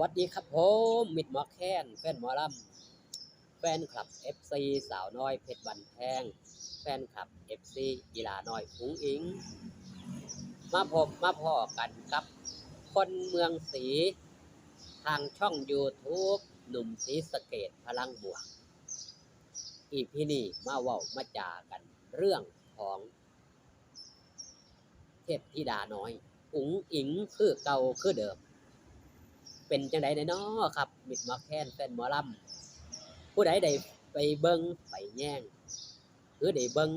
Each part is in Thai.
วัสดีครับผมมิดหมอแค้นแฟนหมอลำแฟนคลับ FC สาวน้อยเพชรบันแพงแฟนคลับ FC กีฬาน้อยอุ๋งอิง มาพบมาพ่อกันกับ คนเมืองศรีทางช่อง YouTube หนุ่มศรีสเกตพลังบวก อีพีนี้มาเว้ามาจากันเรื่องของเทพธิดาน้อย อุ๋งอิงคือเก่าคือเดิม เป็นจังไดเนาะครับมิดหมอแค้นแฟนหมอลำผู้ใดได้ไปเบิ่งไปแย่งหรือได้เบิ่ง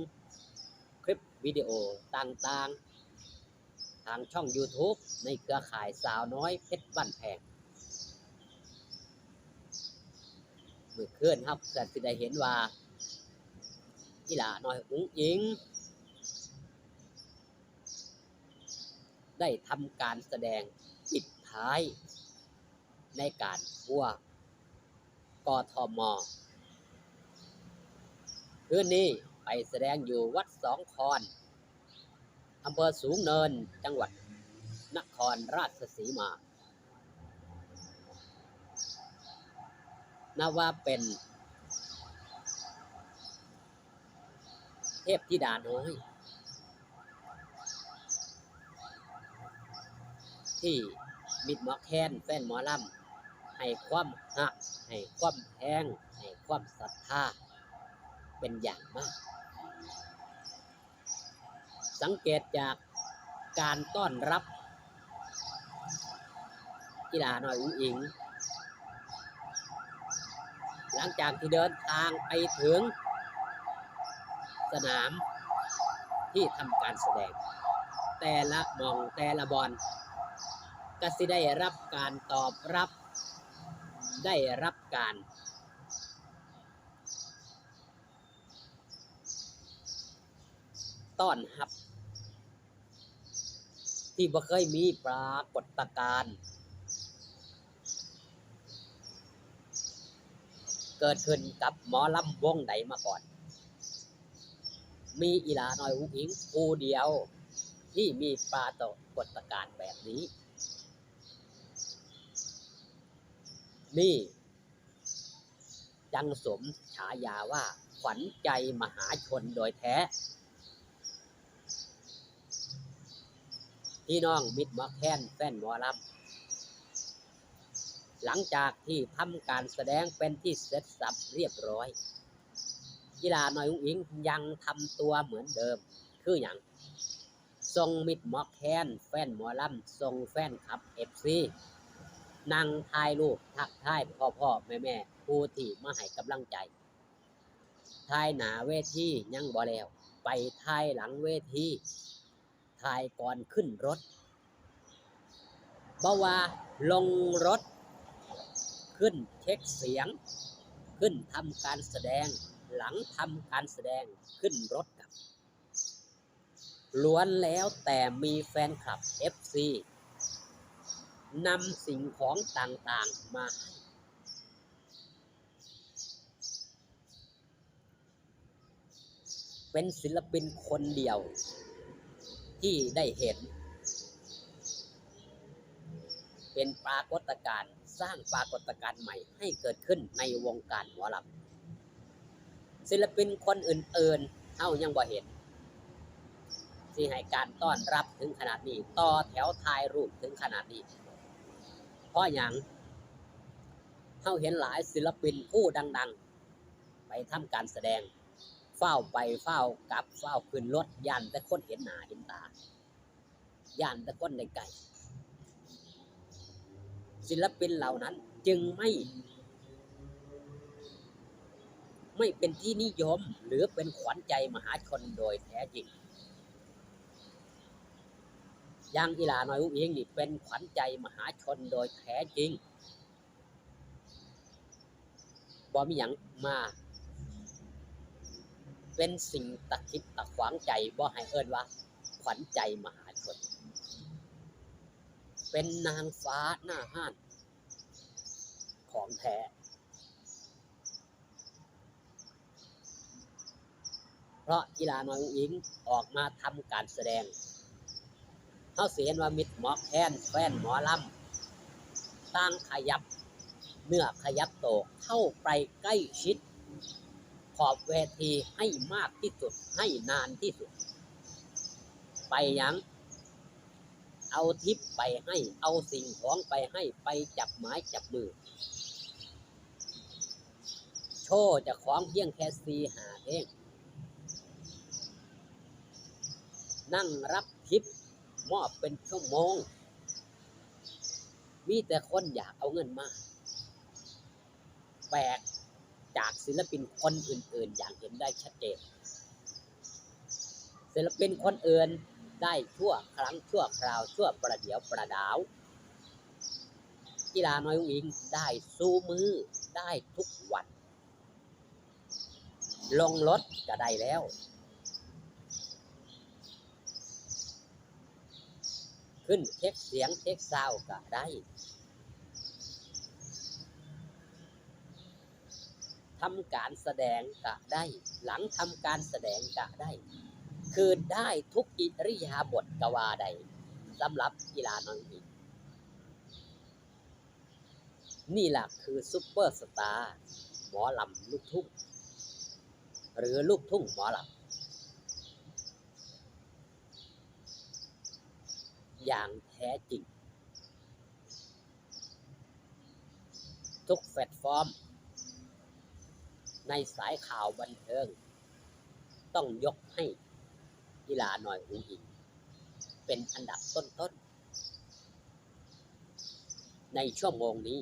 คลิปวิดีโอต่างๆ ทางช่อง YouTube ในเครือข่ายสาวน้อยเพชรบ้านแพงมือเคลื่อนครับก็สิได้เห็นว่าอีหลาน้อยอุ้งอิง ได้ทำการแสดงปิดท้าย ในการทั่วกทมคืนนี้ไปแสดงอยู่วัดสองคอนอำเภอสูงเนินจังหวัดนครราชสีมา นับว่าเป็น เทพธิดาน้อย ที่มิดหมอแคนแฟนหมอลำ ให้ความหักให้ความแพงให้ความศรัทธาเป็นอย่างมาก สังเกตจากการต้อนรับกีฬาหน่อยอุ้งอิง หลังจากที่เดินทางไปถึง สนามที่ทำการแสดง แต่ละมองแต่ละบอลก็สิได้รับการตอบรับ ได้รับการต้อนรับ ที่บ่เคยมีปรากฏการณ์เกิดขึ้นกับหมอลำวงใดมาก่อน มีอีลาน้อยอุ้งอิงผู้เดียวที่มีปรากฏการณ์แบบนี้ นี่จังสมฉายาว่า ขวัญใจมหาชนโดยแท้ พี่น้องมิตรมอแค้นแฟนหมอลำหลังจากที่ทำการแสดงเป็นที่เสร็จสับเรียบร้อยกีฬาน้อยอุ้งอิงยังทำตัวเหมือนเดิม คืออย่างทรงมิตรหมอแคนแฟนหมอลำทรงแฟนคลับเอฟซี นั่งถ่ายรูปทักทายพ่อพ่อแม่แม่ผู้ที่มาให้กำลังใจถ่ายหนาเวทียังบ่แล้ว ไปถ่ายหลังเวทีถ่ายก่อนขึ้นรถบ่ว่าลงรถ ขึ้นเช็คเสียง ขึ้นทำการแสดง หลังทำการแสดงขึ้นรถกับล้วนแล้วแต่มีแฟนคลับ FC นำสิ่งของต่างๆมาให้เป็นศิลปินคนเดียว ที่ได้เห็น เป็นปรากฏการณ์สร้างปรากฏการณ์ใหม่ให้เกิดขึ้นในวงการหมอลำศิลปินคนอื่นๆเฮายังบ่เห็นที่ให้การต้อนรับถึงขนาดนี้ ต่อแถวถ่ายรูปถึงขนาดนี้ ราะอย่างเฮาเห็นหลายศิลปินผู้ดัง ๆ ไปทำการแสดง เฝ้าไปเฝ้ากลับเฝ้าขึ้นรถย่านแต่คนเห็นหน้าเห็นตาย่านแต่คนในไกลศิลปินเหล่านั้นจึงไม่ ไม่เป็นที่นิยมหรือเป็นขวัญใจมหาชนโดยแท้จริง ยางอีหลาน้อยอุ้งอิงนี่เป็นขวัญใจมหาชนโดยแท้จริงบ่มีหยังมา เป็นสิ่งตะคิดตะขวางใจบ่ให้เอิ้นว่า ขวัญใจมหาชน เป็นนางฟ้าหน้าห้าน ของแท้ เพราะกีฬาน้อยอุ้งอิงออกมาทำการแสดง เขาเสียนว่ามิดหมอแคนแฟนหมอลำต่างขยับเนื้อขยับโตเข้าไปใกล้ชิด ขอบเวทีให้มากที่สุดให้นานที่สุด ไปยัง เอาทิปไปให้ เอาสิ่งของไปให้ไปจับไม้จับมือ โชว์จะของเพียงแค่สีหาเองนั่งรับทิป มอบเป็นชั่วโมง มีแต่คนอยากเอาเงินมาแปลกจากศิลปินคนอื่น ๆ อย่างเห็นได้ชัดเจน ศิลปินคนอื่นได้ชั่วครั้งชั่วคราวชั่วประเดี๋ยวประดาวกีฬาน้อยอุ้งอิงได้สู้มือได้ทุกวัน ลงรถก็ได้แล้ว ขึ้นเช็คเสียงเช็คซาวก็ได้ทำการแสดงก็ได้ หลังทำการแสดงก็ได้ คือได้ทุกอิริยาบถกว่าใดสำหรับกีฬาน้อยอีกนี่แหละคือซุปเปอร์สตาร์หมอลำลูกทุ่ง หรือลูกทุ่งหมอลำ อย่างแท้จริง ทุกแพลตฟอร์ม ในสายข่าวบันเทิง ต้องยกให้กีฬาหน่อยอุ้งอิงเป็นอันดับต้นๆ ในชั่วโมงนี้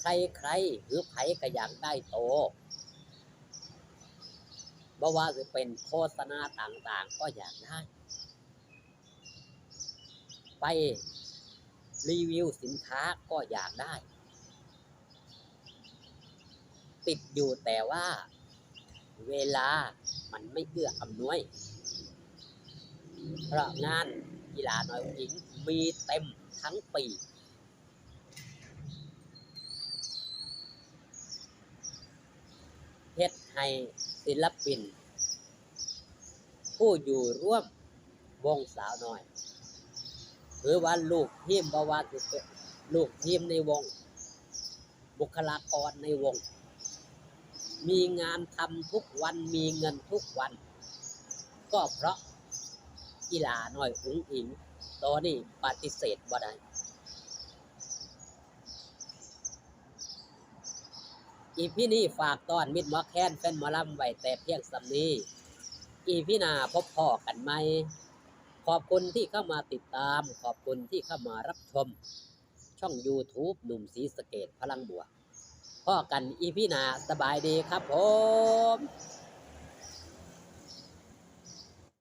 ใครๆหรือไผก็อยากได้โต บ่ว่าจะเป็นโฆษณาต่างๆ ก็อยากได้ ไปรีวิวสินค้าก็อยากได้ ติดอยู่แต่ว่าเวลามันไม่เอื้ออำนวย เพราะงานกีฬาน้อยหญิงมีเต็มทั้งปีเฮ็ดให้ ศิลปิน ผู้อยู่ร่วมวงสาวน้อย หรือว่าลูกทีมบาวาสิลูกทีมในวง บุคลากรในวง มีงานทำทุกวันมีเงินทุกวัน ก็เพราะกีฬาน่อยอุ้งอิงตัวนี้ปฏิเสธบ่ได้ อีพี่นี่ฝากตอนมิดมอแคนแฟนมอลำไว้แต่เพียงสำนี้ อีพี่นาพบพ่อกันไหม ขอบคุณที่เข้ามาติดตาม ขอบคุณที่เข้ามารับชม ช่อง YouTube หนุ่มสีสเกตพลังบวกพ่อกันอีพี่นาสบายดีครับผม